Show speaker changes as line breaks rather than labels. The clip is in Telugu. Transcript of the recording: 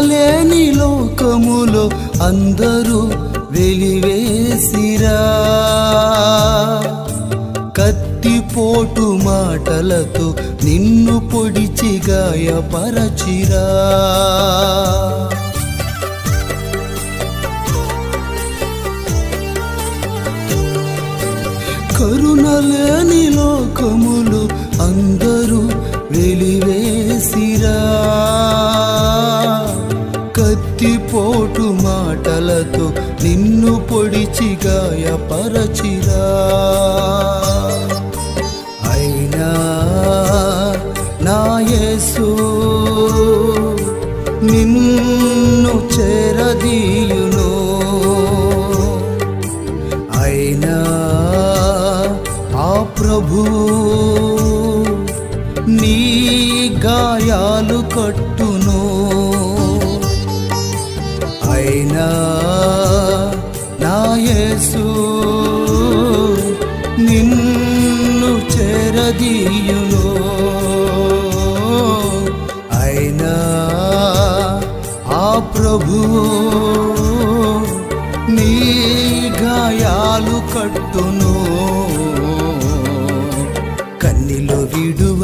లేని లోకములో అందరూ వెలివేసిరా. కత్తిపోటు మాటలతో నిన్ను పొడిచి గాయపరచిరా. కరుణ లేని లోకములు అందరూ వెలివేసిరా. కత్తిపోటు మాటలతో నిన్ను పొడిచి గాయపరచిరా అయినా నాయసు నిన్ను చేరదీయును. అయినా ఆ ప్రభు నీ గాయాలు కట్టు అయినా నా యేసు నిన్ను చేరదీయును. అయినా ఆ ప్రభు నీ గాయాలు కట్టును. కన్నిలో విడువ